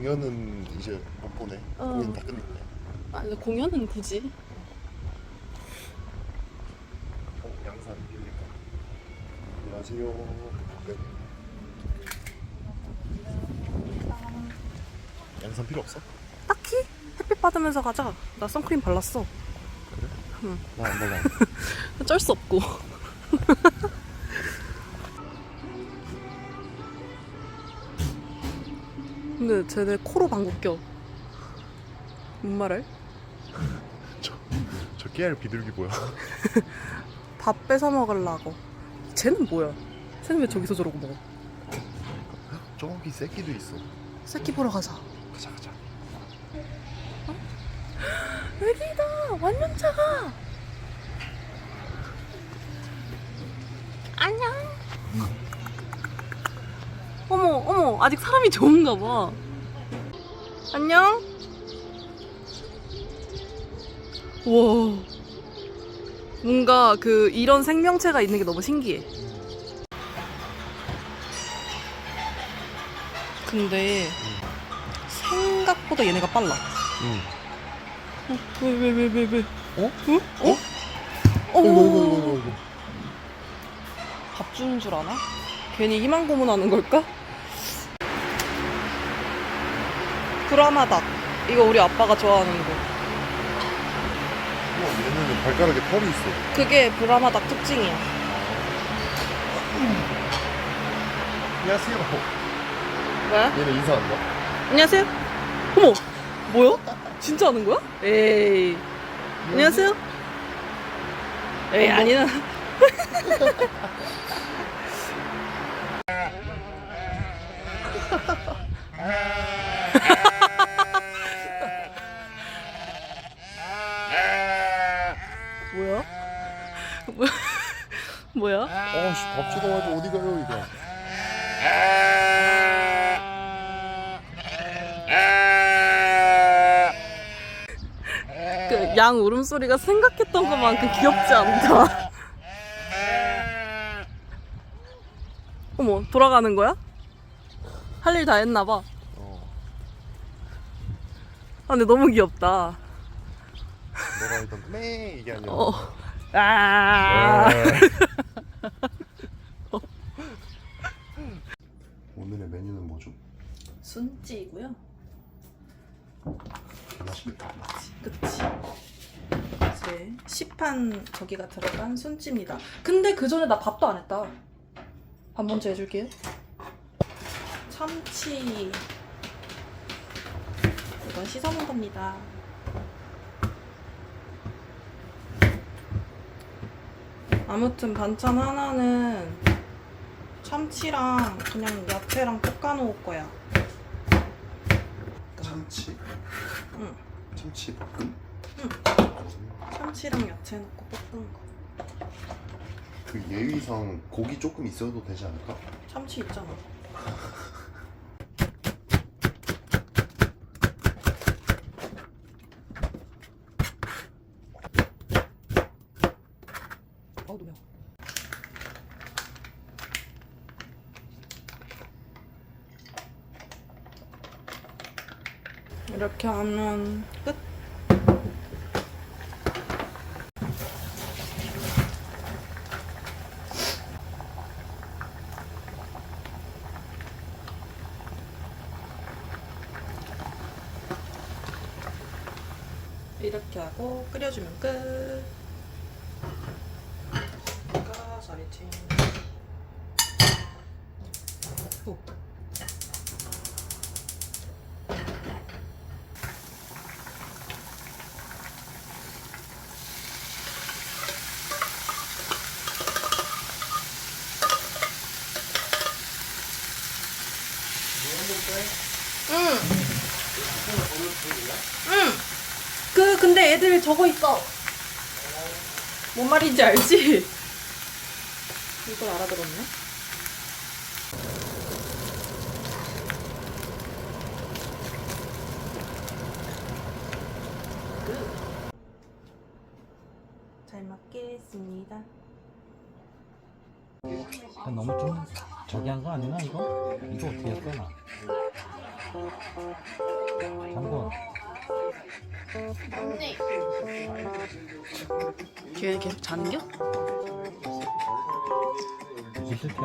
공연은 이제 못 보네. 어. 공연 다 끝났네. 아니 공연은 굳이 어, 양산 빌릴까? 안녕하세요. 네. 양산 필요 없어? 딱히 햇빛 받으면서 가자 나 선크림 발랐어 나 안 발라. 어쩔 수 없고 근데 쟤네 코로 방구 껴. 뭔 말해? 저, 저 깨알 비둘기 뭐야? 밥 뺏어 먹으려고. 쟤는 뭐야? 쟤는 왜 저기서 저러고 먹어? 저기 새끼도 있어. 새끼 보러 가자. 가자 가자. 애기다 완전 작아 안녕 아직 사람이 좋은가 봐 안녕 와 뭔가 그 이런 생명체가 있는 게 너무 신기해 근데 생각보다 얘네가 빨라 응. 왜 왜 왜 왜 왜? 어? 응? 어? 어? 어이구. 밥 주는 줄 아나? 괜히 희망 고문하는 걸까? 브라마닭 이거 우리 아빠가 좋아하는 거 우와 얘네는 발가락에 털이 있어. 그게 브라마닭 특징이야 안녕하세요. 왜? 얘네 인사한다. 안녕하세요 어머 뭐야? 진짜 하는 거야? 에이 안녕하세요 에이 아니야 뭐야? 뭐야? 뭐야? 아씨 밥 주워가지고 어디 가요 이거. 그 양 울음소리가 생각했던 것만큼 귀엽지 않다. 어머, 돌아가는 거야? 할 일 다 했나 봐. 어. 아, 근데 너무 귀엽다. 내가 일단 매 이게 아니라. 어. 아. 오늘의 메뉴는 뭐죠? 순찌고요. 맛있겠다. 그치. 이제 시판 저기가 들어간 순찌입니다. 근데 그 전에 나 밥도 안 했다. 밥 먼저 해줄게요. 참치. 이건 씻어놓은 겁니다. 아무튼 반찬 하나는 참치랑 그냥 야채랑 볶아 놓을 거야. 참치. 응. 참치 볶음. 참치랑 야채 넣고 볶은 거. 그 예의상 고기 조금 있어도 되지 않을까? 참치 있잖아. 어우 매워. 이렇게 하면 끝. 이렇게 하고 끓여주면 끝. 가사리찜. 응. 그 근데 애들 저거 있어. 뭔 말인지 알지? 이걸 알아들었네. 먹겠습니다. 너무 좀 저기 한 거 아니나 이거? 이거 어떻게 했더나? 장군 걔 계속 자는겨? 있을게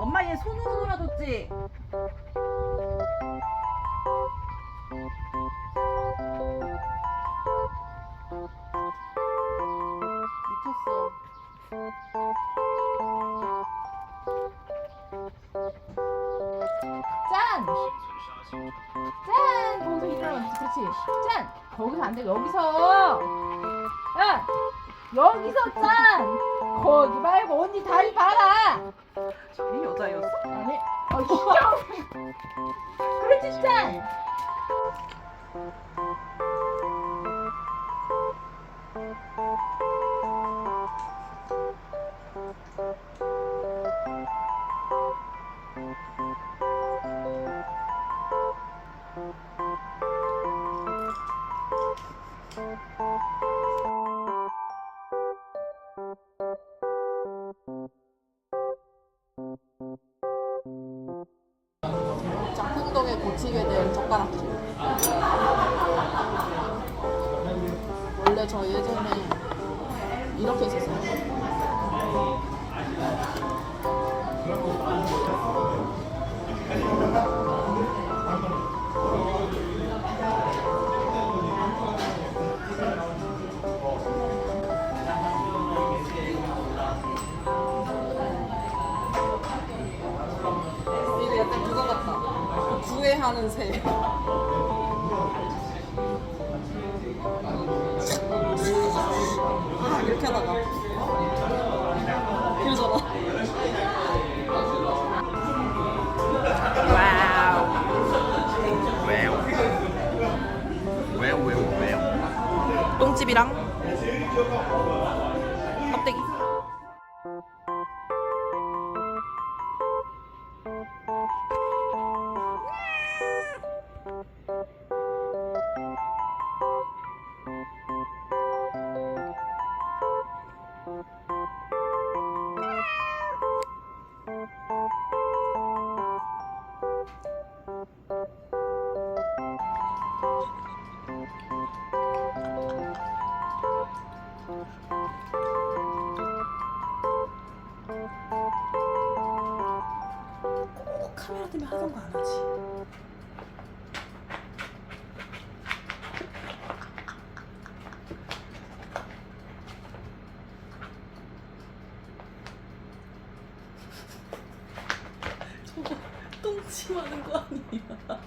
엄마 얘 손으로 놀아줬지? 미쳤어. 짠! 짠! 거기서 일어나지, 그렇지? 짠! 거기서 안 돼, 여기서! 야! 여기서 짠! 거기 말고 언니 다리 봐라! 이 여자였어? 아니, 아, 진짜! 그렇지, 짠! 고치게 될 젓가락질. 원래 저 예전에 이렇게 있었어요. 하는 새. 아, 이렇게 하다가. 이러잖아. 왜요 왜요 왜요 똥집이랑 껍데기. 똥침하는 거 아니야?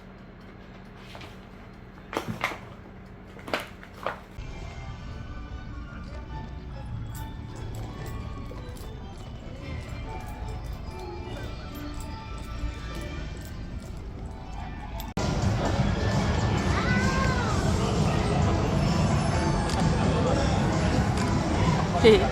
네.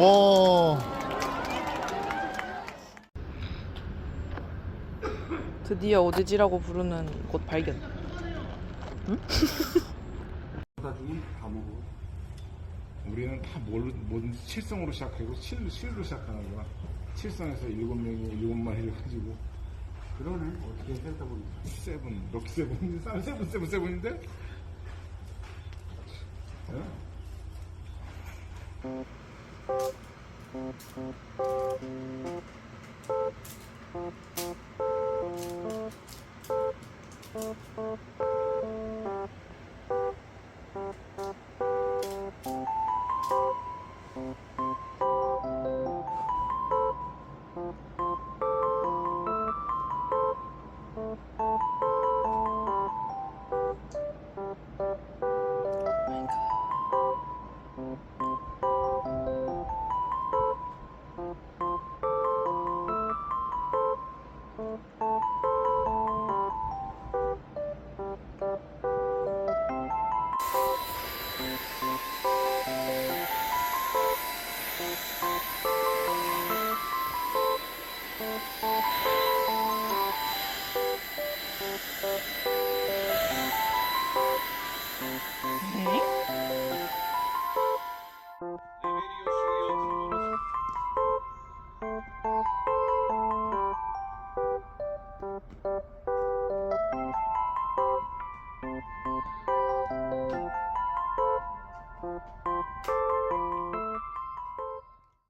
와 드디어 오드지라고 부르는 곳 발견. 나중에 다 먹어. 우리는 다 뭘, 뭔 칠성으로 시작하고 칠, 칠로 시작하는 거야. 칠성에서 일곱 명이 일곱 마리를 가지고. 그러네. 어떻게 생각해 보니까. 세븐, 럭키 세븐, 쌀 세븐, 세븐, 세븐인데? 어? 네.